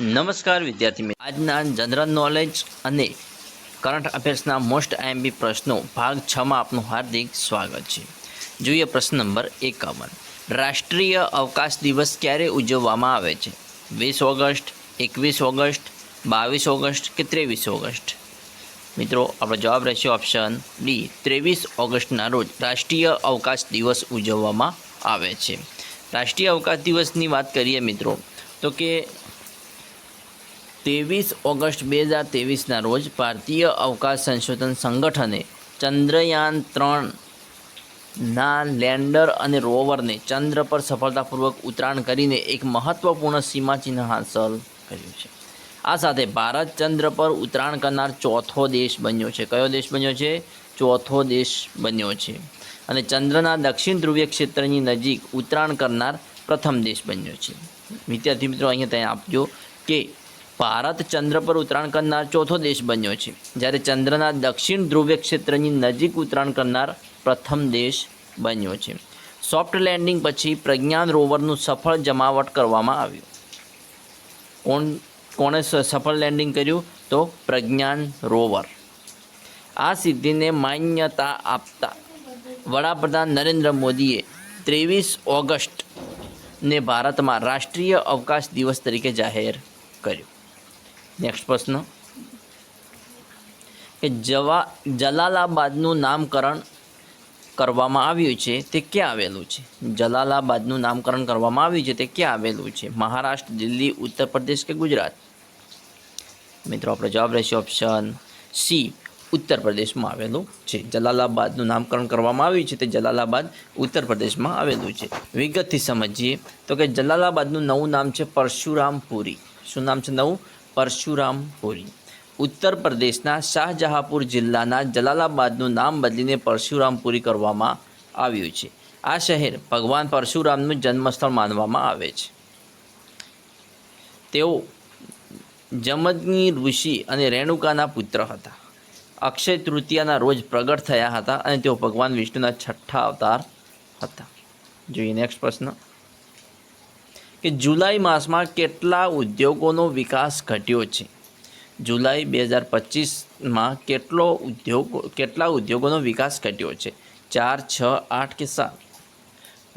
નમસ્કાર વિદ્યાર્થી મિત્રો. આજના જનરલ નોલેજ અને કરંટ અફેર્સના મોસ્ટ આઈએમબી પ્રશ્નો ભાગ છમાં આપનું હાર્દિક સ્વાગત છે. જોઈએ પ્રશ્ન નંબર એકાવન. રાષ્ટ્રીય અવકાશ દિવસ ક્યારે ઉજવવામાં આવે છે? વીસ ઓગસ્ટ, એકવીસ ઓગસ્ટ, બાવીસ ઓગસ્ટ કે ત્રેવીસ ઓગસ્ટ? મિત્રો, આપણો જવાબ રહેશે ઓપ્શન ડી ત્રેવીસ ઓગસ્ટના રોજ રાષ્ટ્રીય અવકાશ દિવસ ઉજવવામાં આવે છે. રાષ્ટ્રીય અવકાશ દિવસની વાત કરીએ મિત્રો, તો કે ત્રેવીસ ઓગસ્ટ બે હજાર ત્રેવીસના રોજ ભારતીય અવકાશ સંશોધન સંગઠને ચંદ્રયાન ત્રણ ના લેન્ડર અને રોવરને ચંદ્ર પર સફળતાપૂર્વક ઉતરાણ કરીને એક મહત્વપૂર્ણ સીમાચિહ્ન હાંસલ કર્યું છે. આ સાથે ભારત ચંદ્ર પર ઉતરાણ કરનાર ચોથો દેશ બન્યો છે. કયો દેશ બન્યો છે? ચોથો દેશ બન્યો છે. અને ચંદ્રના દક્ષિણ ધ્રુવીય ક્ષેત્રની નજીક ઉતરાણ કરનાર પ્રથમ દેશ બન્યો છે. વિદ્યાર્થી મિત્રો, અહીંયા ત્યાં આપજો કે ભારત ચંદ્ર પર ઉતરાણ કરનાર ચોથો દેશ બન્યો છે. જ્યારે ચંદ્રના દક્ષિણ ધ્રુવીય ક્ષેત્રની નજીક ઉતરાણ કરનાર પ્રથમ દેશ બન્યો છે. સોફ્ટ લેન્ડિંગ પછી પ્રજ્ઞાન રોવરનું સફળ જમાવટ કરવામાં આવ્યું. કોણ, કોણે સફળ લેન્ડિંગ કર્યું? તો પ્રજ્ઞાન રોવર. આ સિદ્ધિને માન્યતા આપતા વડાપ્રધાન નરેન્દ્ર મોદીએ ત્રેવીસ ઓગસ્ટને ભારતમાં રાષ્ટ્રીય અવકાશ દિવસ તરીકે જાહેર કર્યું. નેક્સ્ટ પ્રશ્ન. કે જવા, જલાલાબાદનું નામકરણ કરવામાં આવ્યું છે, તે ક્યાં આવેલું છે? જલાલાબાદનું નામકરણ કરવામાં આવ્યું છે, તે ક્યાં આવેલું છે? મહારાષ્ટ્ર, દિલ્હી, ઉત્તર પ્રદેશ કે ગુજરાત? મિત્રો, આપણો જવાબ રહેશે ઓપ્શન સી ઉત્તર પ્રદેશમાં આવેલું છે. જલાલાબાદનું નામકરણ કરવામાં આવ્યું છે, તે જલાલાબાદ, ઉત્તર પ્રદેશમાં આવેલું છે. વિગતથી સમજીએ, તો કે જલાલાબાદનું નવું નામ છે પરશુરામપુરી શું નામ છે નવું? પરશુરામપુરી ઉત્તર પ્રદેશના શાહજહાપુર જિલ્લાના જલાલાબાદનું નામ બદલીને પરશુરામપુરી કરવામાં આવ્યું છે. આ શહેર ભગવાન પરશુરામનું જન્મસ્થળ માનવામાં આવે છે. તેઓ જમદની ઋષિ અને રેણુકાના પુત્ર હતા. અક્ષય તૃતીયાના રોજ પ્રગટ થયા હતા અને તેઓ ભગવાન વિષ્ણુના છઠ્ઠા અવતાર હતા. જોઈએ નેક્સ્ટ પ્રશ્ન. કે જુલાઈ માસમાં કેટલા ઉદ્યોગોનો વિકાસ ઘટ્યો છે? જુલાઈ બે હજાર પચીસમાં કેટલો ઉદ્યોગો, કેટલા ઉદ્યોગોનો વિકાસ ઘટ્યો છે? ચાર, છ, આઠ કે સાત?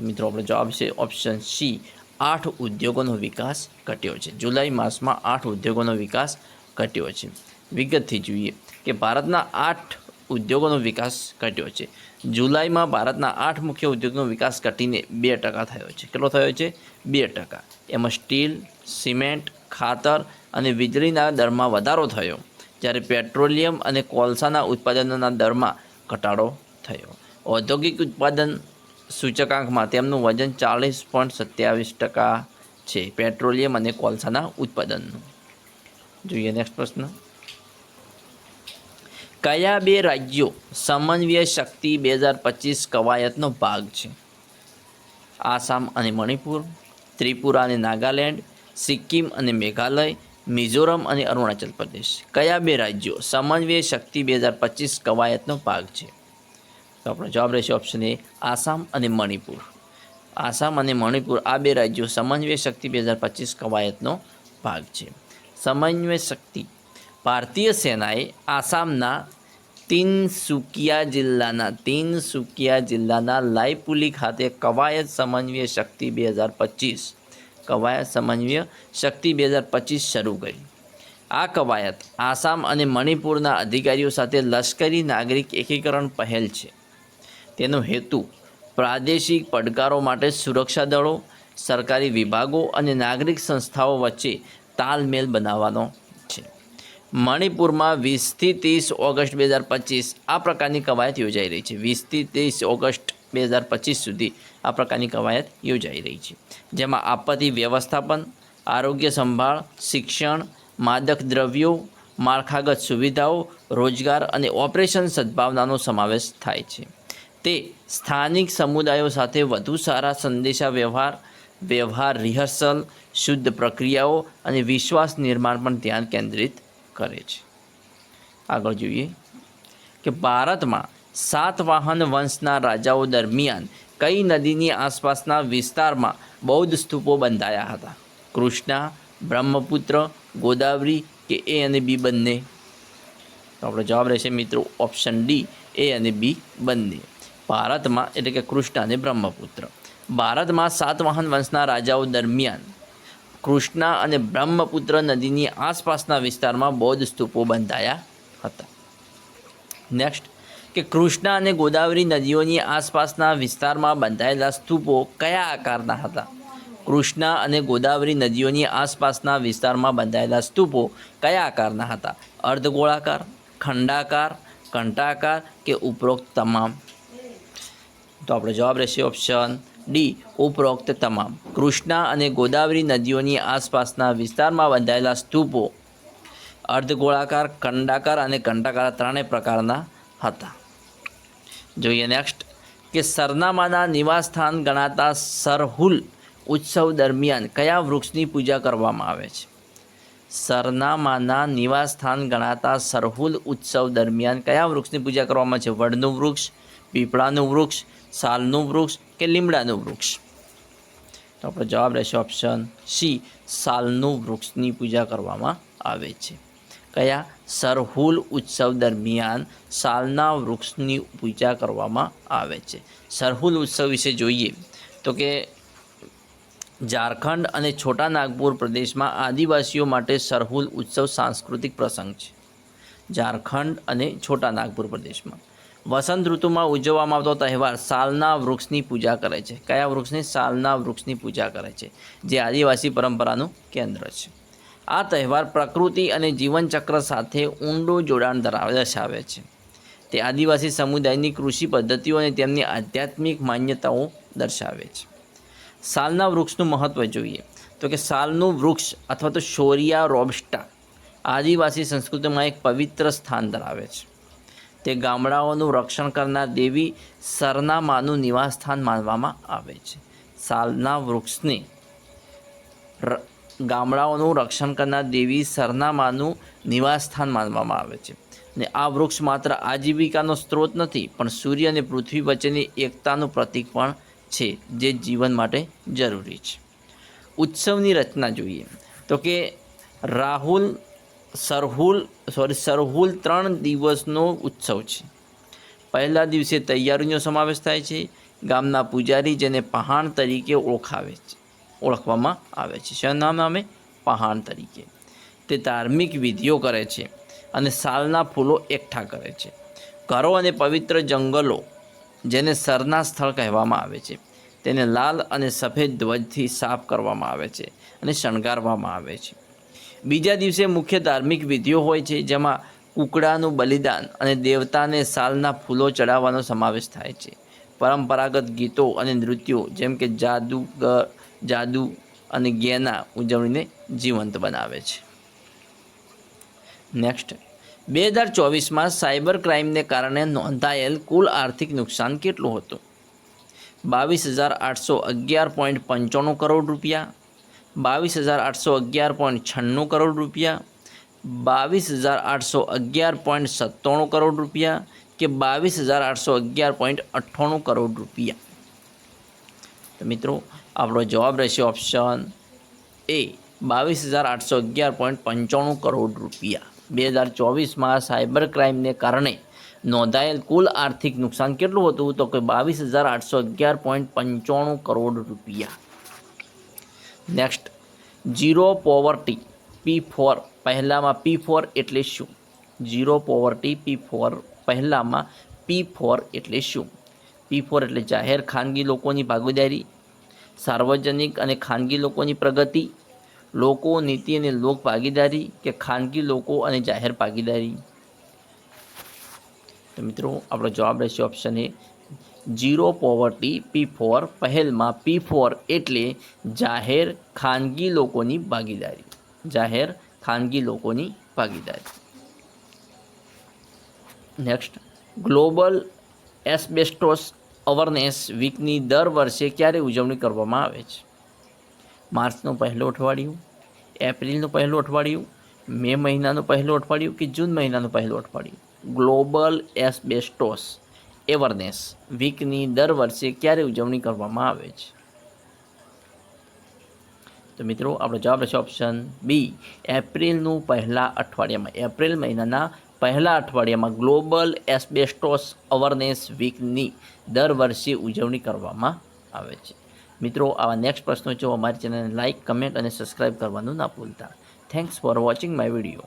મિત્રો, આપણો જવાબ છે ઓપ્શન સી, આઠ ઉદ્યોગોનો વિકાસ ઘટ્યો છે. જુલાઈ માસમાં આઠ ઉદ્યોગોનો વિકાસ ઘટ્યો છે. વિગતથી જોઈએ કે ભારતના આઠ ઉદ્યોગોનો વિકાસ ઘટ્યો છે. જુલાઈમાં ભારતના આઠ મુખ્ય ઉદ્યોગનો વિકાસ ઘટીને બે ટકા થયો છે. કેટલો થયો છે? બે ટકા. એમાં સ્ટીલ, સિમેન્ટ, ખાતર અને વીજળીના દરમાં વધારો થયો, જ્યારે પેટ્રોલિયમ અને કોલસાના ઉત્પાદનોના દરમાં ઘટાડો થયો. ઔદ્યોગિક ઉત્પાદન સૂચકાંકમાં તેમનું વજન ચાલીસ પોઈન્ટ સત્યાવીસ ટકા છે, પેટ્રોલિયમ અને કોલસાના ઉત્પાદનનું. જોઈએ નેક્સ્ટ પ્રશ્ન. કયા બે રાજ્યો સમન્વય શક્તિ બે હજાર પચીસ કવાયતનો ભાગ છે? આસામ અને મણિપુર, ત્રિપુરા અને નાગાલેન્ડ, સિક્કિમ અને મેઘાલય, મિઝોરમ અને અરુણાચલ પ્રદેશ. કયા બે રાજ્યો સમન્વય શક્તિ બે હજાર પચીસ કવાયતનો ભાગ છે? તો આપણો જવાબ રહેશે ઓપ્શન એ આસામ અને મણિપુર. આસામ અને મણિપુર આ બે રાજ્યો સમન્વય શક્તિ બે હજાર પચીસ કવાયતનો ભાગ છે. સમન્વય શક્તિ ભારતીય સેનાએ આસામના તિનસુકિયા જિલ્લાના તિનસુકિયા જિલ્લાના લાઈપુલી ખાતે કવાયત સમન્વય શક્તિ બે હજાર પચીસ, કવાયત સમન્વય શક્તિ બે હજાર પચીસ શરૂ કરી. આ કવાયત આસામ અને મણિપુરના અધિકારીઓ સાથે લશ્કરી નાગરિક એકીકરણ પહેલ છે. તેનો હેતુ પ્રાદેશિક પડકારો માટે સુરક્ષા દળો, સરકારી વિભાગો અને નાગરિક સંસ્થાઓ વચ્ચે તાલમેલ બનાવવાનો છે. મણિપુરમાં વીસથી ત્રીસ ઓગસ્ટ બે હજાર પચીસ આ પ્રકારની કવાયત યોજાઈ રહી છે. વીસથી ત્રીસ ઓગસ્ટ બે હજાર પચીસ સુધી આ પ્રકારની કવાયત યોજાઈ રહી છે. જેમાં આપત્તિ વ્યવસ્થાપન, આરોગ્ય સંભાળ, શિક્ષણ, માદક દ્રવ્યો, માળખાગત સુવિધાઓ, રોજગાર અને ઓપરેશન સદભાવનાનો સમાવેશ થાય છે. તે સ્થાનિક સમુદાયો સાથે વધુ સારા સંદેશા વ્યવહાર વ્યવહાર રિહર્સલ, શુદ્ધ પ્રક્રિયાઓ અને વિશ્વાસ નિર્માણ પણ ધ્યાન કેન્દ્રિત કરે છે. આગળ જોઈએ કે ભારતમાં સાતવાહન વંશના રાજાઓ દરમિયાન કઈ નદીની આસપાસના વિસ્તારમાં બૌદ્ધ સ્તૂપો બંધાયા હતા? કૃષ્ણા, બ્રહ્મપુત્ર, ગોદાવરી, કે એ અને બી બંને? તો આપણો જવાબ રહેશે મિત્રો ઓપ્શન ડી, એ અને બી બંને. ભારતમાં એટલે કે કૃષ્ણ અને બ્રહ્મપુત્ર. ભારતમાં સાતવાહન વંશના રાજાઓ દરમિયાન કૃષ્ણા અને બ્રહ્મપુત્ર નદીની આસપાસના વિસ્તારમાં બૌદ્ધ સ્તૂપો બંધાયા હતા. નેક્સ્ટ કે કૃષ્ણા અને ગોદાવરી નદીઓની આસપાસના વિસ્તારમાં બંધાયેલા સ્તૂપો કયા આકારના હતા? કૃષ્ણા અને ગોદાવરી નદીઓની આસપાસના વિસ્તારમાં બંધાયેલા સ્તૂપો કયા આકારના હતા? અર્ધગોળાકાર, ખંડાકાર કંટાકાર કે ઉપરોક્ત તમામ? તો આપણો જવાબ રહેશે ઓપ્શન ડી ઉપરોક્ત તમામ. કૃષ્ણા અને ગોદાવરી નદીઓની આસપાસના વિસ્તારમાં બંધાયેલા સ્તૂપો, અર્ધગોળાકાર કંડાકાર અને કંટાકાર ત્રણેય પ્રકારના હતા. જોઈએ નેક્સ્ટ કે સરનામાના નિવાસસ્થાન ગણાતા સરહુલ ઉત્સવ દરમિયાન કયા વૃક્ષની પૂજા કરવામાં આવે છે? સરનામાના નિવાસસ્થાન ગણાતા સરહુલ ઉત્સવ દરમિયાન કયા વૃક્ષની પૂજા કરવામાં છે? વડનું વૃક્ષ પીપળાનું વૃક્ષ, સાલનું વૃક્ષ કે લીમડાનું વૃક્ષ? તો આપણો જવાબ રહેશે ઓપ્શન સી સાલનું વૃક્ષની પૂજા કરવામાં આવે છે. કયા? સરહુલ ઉત્સવ દરમિયાન સાલના વૃક્ષની પૂજા કરવામાં આવે છે. સરહુલ ઉત્સવ વિશે જોઈએ તો કે ઝારખંડ અને છોટા નાગપુર પ્રદેશમાં આદિવાસીઓ માટે સરહુલ ઉત્સવ સાંસ્કૃતિક પ્રસંગ છે. ઝારખંડ અને છોટા નાગપુર પ્રદેશમાં. વસંત ઋતુમાં ઉજવવામાં આવતો તહેવાર સાલના વૃક્ષની પૂજા કરે છે. કયા વૃક્ષની? સાલના વૃક્ષની પૂજા કરે છે, જે આદિવાસી પરંપરાનું કેન્દ્ર છે. આ તહેવાર પ્રકૃતિ અને જીવનચક્ર સાથે ઊંડું જોડાણ ધરાવે, દર્શાવે છે. તે આદિવાસી સમુદાયની કૃષિ પદ્ધતિઓ અને તેમની આધ્યાત્મિક માન્યતાઓ દર્શાવે છે. સાલના વૃક્ષનું મહત્ત્વ જોઈએ. તો કે સાલનું વૃક્ષ અથવા તો શોરિયા રોબસ્ટા આદિવાસી સંસ્કૃતિમાં એક પવિત્ર સ્થાન ધરાવે છે. તે ગામડાઓનું રક્ષણ કરનાર દેવી સરનામાનું નિવાસસ્થાન માનવામાં આવે છે. સાલના વૃક્ષને ગામડાઓનું રક્ષણ કરનાર દેવી સરનામાનું નિવાસસ્થાન માનવામાં આવે છે. ને આ વૃક્ષ માત્ર આજીવિકાનો સ્ત્રોત નથી, પણ સૂર્ય અને પૃથ્વી વચ્ચેની એકતાનું પ્રતીક પણ છે, જે જીવન માટે જરૂરી છે. ઉત્સવની રચના જોઈએ. તો કે રાહુલ સરહુલ સોરી સરહુલ ત્રણ દિવસનો ઉત્સવ છે. પહેલા દિવસે તૈયારીનો સમાવેશ થાય છે, ગામના પૂજારી જેને પહાણ તરીકે ઓળખાવે છે, ઓળખવામાં આવે છે. શું નામ નામે? પહાણ તરીકે. તે ધાર્મિક વિધિઓ કરે છે અને સાલના ફૂલો એકઠા કરે છે. ઘરો અને પવિત્ર જંગલો, જેને સરના સ્થળ કહેવામાં આવે છે, તેને લાલ અને સફેદ ધ્વજથી સાફ કરવામાં આવે છે અને શણગારવામાં આવે છે. બીજા દિવસે મુખ્ય ધાર્મિક વિધિઓ હોય છે, જેમાં કુકડાનું બલિદાન અને દેવતાને સાલના ફૂલો ચડાવવાનો સમાવેશ થાય છે. પરંપરાગત ગીતો અને નૃત્યો, જેમ કે જાદુગર જાદુ અને ગેના ઉજવણીને જીવંત બનાવે છે. નેક્સ્ટ બે હજાર ચોવીસમાં સાયબર ક્રાઇમને કારણે નોંધાયેલ કુલ આર્થિક નુકસાન કેટલું હતું? બાવીસ હજાર આઠસો અગિયાર પોઈન્ટ પંચાણું કરોડ રૂપિયા બાવીસ હજાર આઠસો અગિયાર પોઈન્ટ છન્નું કરોડ રૂપિયા બાવીસ હજાર આઠસો અગિયાર પોઈન્ટ સત્તાણું કરોડ રૂપિયા કે બાવીસ હજાર આઠસો અગિયાર પોઈન્ટ અઠ્ઠાણું કરોડ રૂપિયા તો મિત્રો આપણો જવાબ રહેશે ઓપ્શન એ બાવીસ હજાર આઠસો અગિયાર પોઈન્ટ પંચાણું કરોડ રૂપિયા બે હજાર ચોવીસમાં સાયબર ક્રાઇમને કારણે નોંધાયેલ કુલ આર્થિક નુકસાન કેટલું હતું તો કે બાવીસ હજાર આઠસો અગિયાર પોઈન્ટ પંચાણું કરોડ રૂપિયા next zero poverty P four પહેલામાં પી ફોર એટલે શું? ઝીરો પોવર્ટી પી ફોર પહેલાંમાં પી ફોર એટલે શું? પી ફોર એટલે જાહેર ખાનગી લોકોની ભાગીદારી, સાર્વજનિક અને ખાનગી લોકોની પ્રગતિ, લોકો, નીતિ અને લોક ભાગીદારી કે ખાનગી લોકો અને જાહેર ભાગીદારી. તો મિત્રો, આપણો જવાબ રહેશે option A zero poverty P four પહેલમાં P four એટલે જાહેર ખાનગી લોકોની ભાગીદારી. જાહેર ખાનગી લોકોની ભાગીદારી. નેક્સ્ટ ગ્લોબલ એસ્બેસ્ટોસ અવરનેસ વીકની દર વર્ષે ક્યારે ઉજવણી કરવામાં આવે છે? માર્ચનું પહેલું અઠવાડિયું, એપ્રિલનું પહેલું અઠવાડિયું, મે મહિનાનું પહેલું અઠવાડિયું કે જૂન મહિનાનું પહેલું અઠવાડિયું? ગ્લોબલ એસ્બેસ્ટોસ એવરનેસ વીકની દર વર્ષે ક્યારે ઉજવણી કરવામાં આવે છે? તો મિત્રો, આપણો જવાબ રહેશે ઓપ્શન બી એપ્રિલનું પહેલા અઠવાડિયામાં, એપ્રિલ મહિનાના પહેલા અઠવાડિયામાં ગ્લોબલ એસ્બેસ્ટોસ અવરનેસ વીકની દર વર્ષે ઉજવણી કરવામાં આવે છે. મિત્રો, આવા નેક્સ્ટ પ્રશ્નો જો અમારી ચેનલને લાઇક કમેન્ટ અને સબસ્ક્રાઇબ કરવાનું ના ભૂલતા. Thanks for watching my video